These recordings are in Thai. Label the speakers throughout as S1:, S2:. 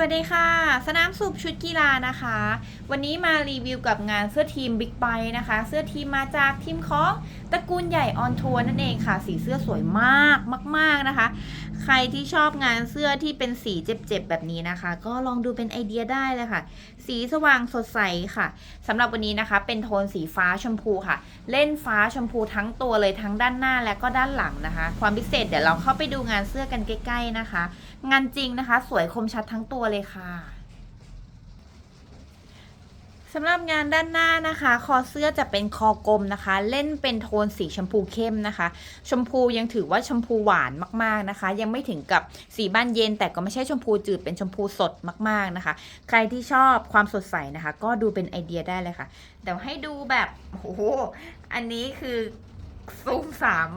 S1: วัสดีค่ะ สนามสูบชุดกีฬานะคะ วันนี้มารีวิวกับงานเสื้อทีมบิ๊กไบนะคะ เสื้อทีมมาจากทีมของตระกูลใหญ่ออนทัวร์นั่นเองค่ะ สีเสื้อสวยมากมาก ๆนะคะ รที่ชอบงานเสื้อที่เป็นสีเจ็บๆแบบนี้นะคะ ก็ลองดูเป็นไอเดียได้เลยค่ะ สีสว่างสดใสค่ะสำหรับวันนี้นะคะ เป็นโทนสีฟ้าชมพูค่ะ เล่นฟ้าชมพูทั้งตัวเลยทั้งด้านหน้าและก็ด้านหลังนะคะ ความพิเศษเดี๋ยวเราเข้าไปดูงานเสื้อกันใกล้ ๆนะคะ งานจริงนะคะ สวยคมชัดทั้งตัวเลยค่ะ สำหรับงานด้านหน้านะคะ คอเสื้อจะเป็นคอกลมนะคะ เล่นเป็นโทนสีชมพูเข้มนะคะ ชมพูยังถือว่าชมพูหวานมากๆนะคะ ยังไม่ถึงกับสีบ้านเย็น แต่ก็ไม่ใช่ชมพูจืดเป็นชมพูสดมากๆนะคะ ใครที่ชอบความสดใสนะคะ ก็ดูเป็นไอเดียได้เลยค่ะเดี๋ยวให้ดูแบบโอ้โหอันนี้คือซูมสาม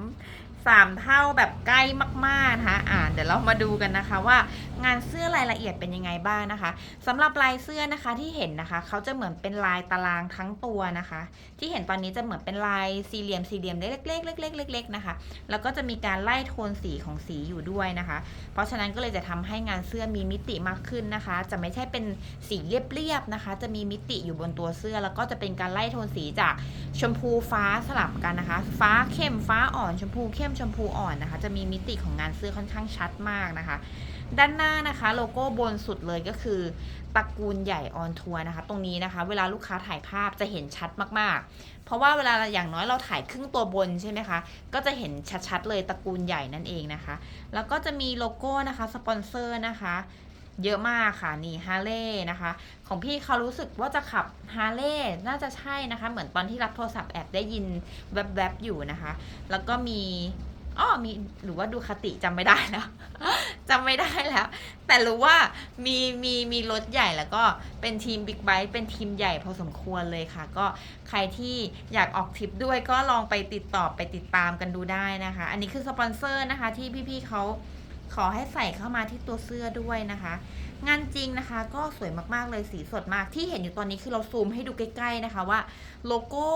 S1: สามเท่าแบบใกล้มากๆนะคะอ่าเดี๋ยวเรามาดูกันนะคะว่างานเสื้อรายละเอียดเป็นยังไงบ้างนะคะสำหรับลายเสื้อนะคะที่เห็นนะคะเขาจะเหมือนเป็นลายตารางทั้งตัวนะคะ ที่เห็นตอนนี้จะเหมือนเป็นลายสี่เหลี่ยมสี่เหลี่ยมเล็กๆเล็กๆเล็กๆนะคะแล้วก็จะมีการไล่โทนสีของสีอยู่ด้วยนะคะ เพราะฉะนั้นก็เลยจะทำให้งานเสื้อมีมิติมากขึ้นนะคะ จะไม่ใช่เป็นสีเรียบๆนะคะ จะมีมิติอยู่บนตัวเสื้อ แล้วก็จะเป็นการไล่โทนสีจากชมพูฟ้าสลับกันนะคะ ฟ้าเข้มฟ้าอ่อนชมพูเข้มมชมพูอ่อนนะคะ จะมีมิติของงานเสื้อค่อนข้างชัดมากนะคะ ด้านหน้านะคะโลโก้บนสุดเลยก็คือตระกูลใหญ่ออนทัวร์นะคะ ตรงนี้นะคะ เวลาลูกค้าถ่ายภาพจะเห็นชัดมากๆ เพราะว่าเวลาอย่างน้อยเราถ่ายครึ่งตัวบนใช่ไหมคะก็จะเห็นชัดๆเลยตระกูลใหญ่นั่นเองนะคะ แล้วก็จะมีโลโก้นะคะสปอนเซอร์นะคะ เยอะมากค่ะนี่ฮาร์เลย์นะคะ ของพี่เขารู้สึกว่าจะขับฮาร์เลย์น่าจะใช่นะคะ เหมือนตอนที่รับโทรศัพท์แอบได้ยินแวบๆอยู่นะคะ แล้วก็มีอ้อมีหรือว่าดูคติจำไม่ได้แล้วจำไม่ได้แล้ว แต่รู้ว่ามีมีมีรถใหญ่แล้วก็เป็นทีมบิ๊กไบค์เป็นทีมใหญ่พอสมควรเลยค่ะ ก็ใครที่อยากออกทริปด้วยก็ลองไปติดต่อไปติดตามกันดูได้นะคะ อันนี้คือสปอนเซอร์นะคะที่พี่ๆเขา ขอให้ใส่เข้ามาที่ตัวเสื้อด้วยนะคะ งานจริงนะคะ ก็สวยมากๆเลยสีสดมากที่เห็นอยู่ตอนนี้คือเราซูมให้ดูใกล้ๆนะคะว่าโลโก้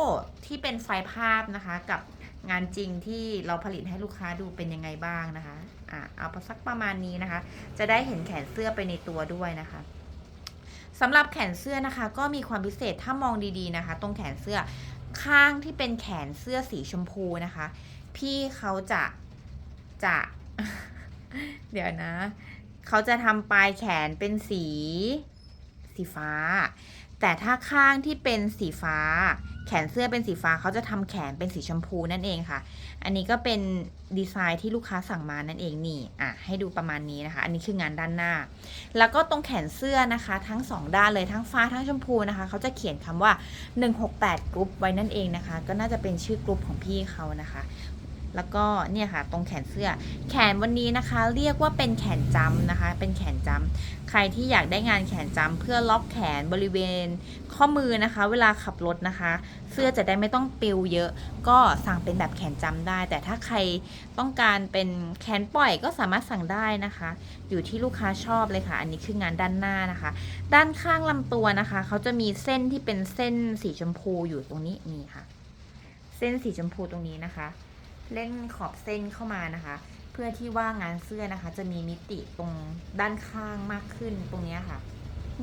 S1: ที่เป็นไฟล์ภาพนะคะ กับงานจริงที่เราผลิตให้ลูกค้าดูเป็นยังไงบ้างนะคะอะเอาสักประมาณนี้นะคะ จะได้เห็นแขนเสื้อไปในตัวด้วยนะคะสำหรับแขนเสื้อนะคะ ก็มีความพิเศษถ้ามองดีๆนะคะ ตรงแขนเสื้อข้างที่เป็นแขนเสื้อสีชมพูนะคะ พี่เขาจะจะ เดี๋ยวนะ เขาจะทำปลายแขนเป็นสี สีฟ้า แต่ถ้าข้างที่เป็นสีฟ้า แขนเสื้อเป็นสีฟ้าเขาจะทำแขนเป็นสีชมพูนั่นเองค่ะ อันนี้ก็เป็นดีไซน์ที่ลูกค้าสั่งมานั่นเองนี่อะให้ดูประมาณนี้นะคะ อันนี้คืองานด้านหน้า แล้วก็ตรงแขนเสื้อนะคะ ทั้งสองด้านเลยทั้งฟ้าทั้งชมพูนะคะ เขาจะเขียนคำว่า 168กรุ๊ปไว้นั่นเองนะคะ ก็น่าจะเป็นชื่อกรุ๊ปของพี่เขานะคะ แล้วก็เนี่ยค่ะตรงแขนเสื้อ แขนวันนี้นะคะ เรียกว่าเป็นแขนจำนะคะ เป็นแขนจำใครที่อยากได้งานแขนจำเพื่อล็อกแขนบริเวณข้อมือนะคะ เวลาขับรถนะคะ เสื้อจะได้ไม่ต้องปิวเยอะ ก็สั่งเป็นแบบแขนจำได้ แต่ถ้าใครต้องการเป็นแขนปล่อยก็สามารถสั่งได้นะคะ อยู่ที่ลูกค้าชอบเลยค่ะ อันนี้คืองานด้านหน้านะคะ ด้านข้างลำตัวนะคะเขาจะมีเส้นที่เป็นเส้นสีชมพูอยู่ตรงนี้นี่ค่ะ เส้นสีชมพูตรงนี้นะคะ เล่นขอบเส้นเข้ามานะคะ เพื่อที่ว่างานเสื้อนะคะ จะมีมิติตรงด้านข้างมากขึ้นตรงนี้ค่ะ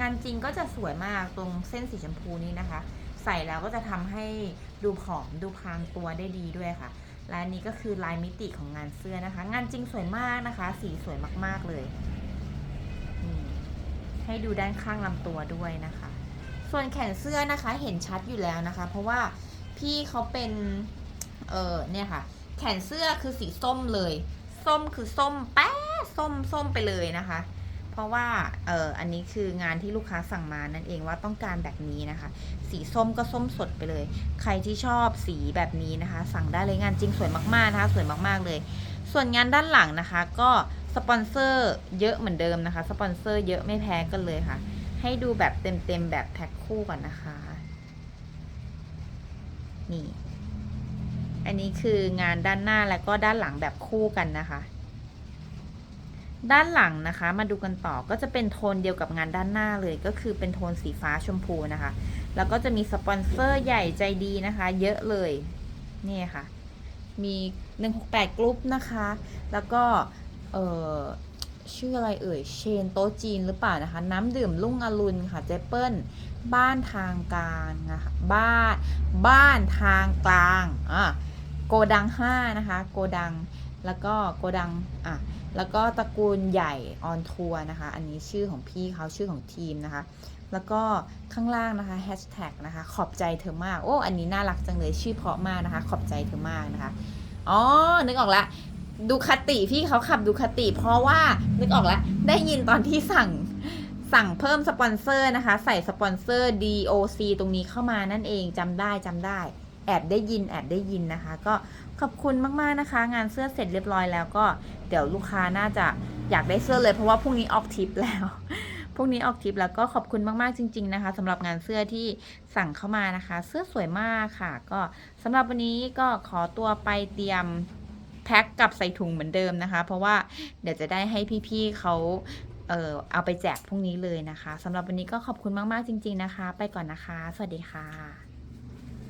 S1: งานจริงก็จะสวยมากตรงเส้นสีชมพูนี้นะคะ ใส่แล้วก็จะทำให้ดูผอมดูพรางตัวได้ดีด้วยค่ะและนี้ก็คือลายมิติของงานเสื้อนะคะ งานจริงสวยมากนะคะ สีสวยมากๆเลยให้ดูด้านข้างลำตัวด้วยนะคะ ส่วนแขนเสื้อนะคะเห็นชัดอยู่แล้วนะคะ เพราะว่าพี่เขาเป็น เออเนี่ยค่ะ แขนเสื้อคือสีส้มเลย ส้มคือส้มแป๊ส้มส้มไปเลยนะคะ เพราะว่าเอออันนี้คืองานที่ลูกค้าสั่งมานั่นเองว่าต้องการแบบนี้นะคะ สีส้มก็ส้มสดไปเลย ใครที่ชอบสีแบบนี้นะคะ สั่งได้เลยงานจริงสวยมากๆนะคะ สวยมากๆเลย ส่วนงานด้านหลังนะคะ ก็สปอนเซอร์เยอะเหมือนเดิมนะคะสปอนเซอร์เยอะไม่แพ้กันเลยค่ะ ให้ดูแบบเต็มๆแบบแพ็คคู่ก่อนนะคะ นี่ อันนี้คืองานด้านหน้าและก็ด้านหลังแบบคู่กันนะคะ ด้านหลังนะคะ มาดูกันต่อก็จะเป็นโทนเดียวกับงานด้านหน้าเลย ก็คือเป็นโทนสีฟ้าชมพูนะคะ แล้วก็จะมีสปอนเซอร์ใหญ่ใจดีนะคะ เยอะเลยนี่ค่ะ มี168กรุ๊ปนะคะ แล้วก็เออชื่ออะไรเอ่ย เชนโต๊ะจีนหรือเปล่านะคะ น้ำดื่มลุ่งอรุณค่ะ เจเปิลบ้านทางกลางนะคะ บ้าน บ้านทางกลาง อะ โกดังห้านะคะ โกดัง แล้วก็โกดัง อะ แล้วก็ตระกูลใหญ่ออนทัวร์นะคะ อันนี้ชื่อของพี่เขาชื่อของทีมนะคะ แล้วก็ข้างล่างนะคะแฮชแท็กนะคะ ขอบใจเธอมาก โอ้ อันนี้น่ารักจังเลย ชื่อเพราะมากนะคะ ขอบใจเธอมากนะคะ อ๋อ นึกออกละ ดูคติพี่เขาขับดูคติ เพราะว่า นึกออกแล้วได้ยินตอนที่สั่ง สั่งเพิ่มสปอนเซอร์นะคะ ใส่สปอนเซอร์ DOC ตรงนี้เข้ามานั่นเองจำได้จำได้ แอบได้ยินแอบได้ยินนะคะ ก็ขอบคุณมากๆนะคะ งานเสื้อเสร็จเรียบร้อยแล้วก็เดี๋ยวลูกค้าน่าจะอยากได้เสื้อเลยเพราะว่าพรุ่งนี้ออกทริปแล้วพรุ่งนี้ออกทริปแล้วก็ขอบคุณมากๆจริง ๆนะคะสำหรับงานเสื้อที่สั่งเข้ามานะคะ เสื้อสวยมากค่ะ ก็สำหรับวันนี้ก็ขอตัวไปเตรียมแพ็คกับใส่ถุงเหมือนเดิมนะคะ เพราะว่าเดี๋ยวจะได้ให้พี่ๆเขาเออเอาไปแจกพรุ่งนี้เลยนะคะสำหรับวันนี้ก็ขอบคุณมาก ๆ จริง ๆ นะคะ ไปก่อนนะคะ สวัสดีค่ะ